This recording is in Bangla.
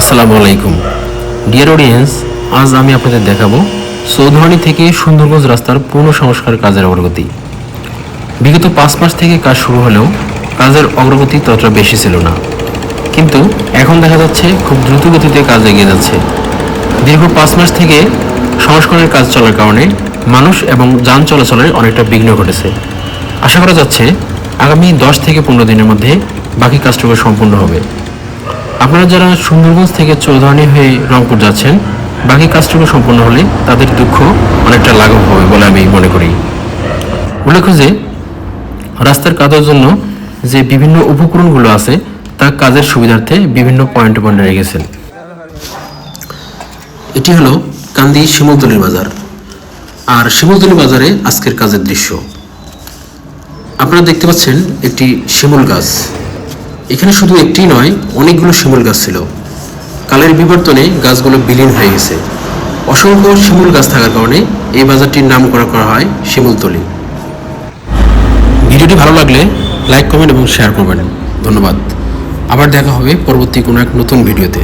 আসসালামু আলাইকুম। ডিয়ার অডিয়েন্স আজ আমি আপনাদের দেখাবো চৌধুরানী থেকে সুন্দরগঞ্জ রাস্তার পূর্ণ সংস্কার কাজের অগ্রগতি। বিগত পাঁচ মাস থেকে কাজ শুরু হলেও কাজের অগ্রগতি ততটা বেশি ছিল না। কিন্তু এখন দেখা যাচ্ছে খুব দ্রুত গতিতে কাজ এগিয়ে যাচ্ছে। দীর্ঘ পাঁচ মাস থেকে সংস্করণের কাজ চলার কারণে মানুষ এবং যান চলাচলের অনেকটা বিঘ্ন ঘটেছে। আশা করা যাচ্ছে আগামী দশ থেকে পনেরো দিনের মধ্যে বাকি কাজটুকু সম্পূর্ণ হবে। আপনারা যারা সুন্দরগঞ্জ থেকে চৌধুরানী হয়ে রংপুর যাচ্ছেন, বাকি কাজটুকু সম্পূর্ণ হলে তাদের দুঃখ অনেকটা লাঘব হবে বলে আমি মনে করি। উল্লেখ্য যে, রাস্তার কাজের জন্য যে বিভিন্ন উপকরণগুলো আছে, তা কাজের সুবিধার্থে বিভিন্ন পয়েন্টে পয়েন্টে রেখেছেন এটি হলো কান্দি শিমুলতলির বাজার। আর শিমুলতলি বাজারে আজকের কাজের দৃশ্য। আপনারা দেখতে পাচ্ছেন একটি শিমুল গাছ। এখানে শুধু একটি নয়, অনেকগুলো শিমুল গাছ ছিল। কালের বিবর্তনে গাছগুলো বিলীন হয়ে গেছে। অসংখ্য শিমুল গাছ থাকার কারণে এই বাজারটির নাম করা করা হয় শিমুলতলি। ভিডিওটি ভালো লাগলে লাইক, কমেন্ট এবং শেয়ার করবেন। ধন্যবাদ। আবার দেখা হবে পরবর্তী কোনো এক নতুন ভিডিওতে।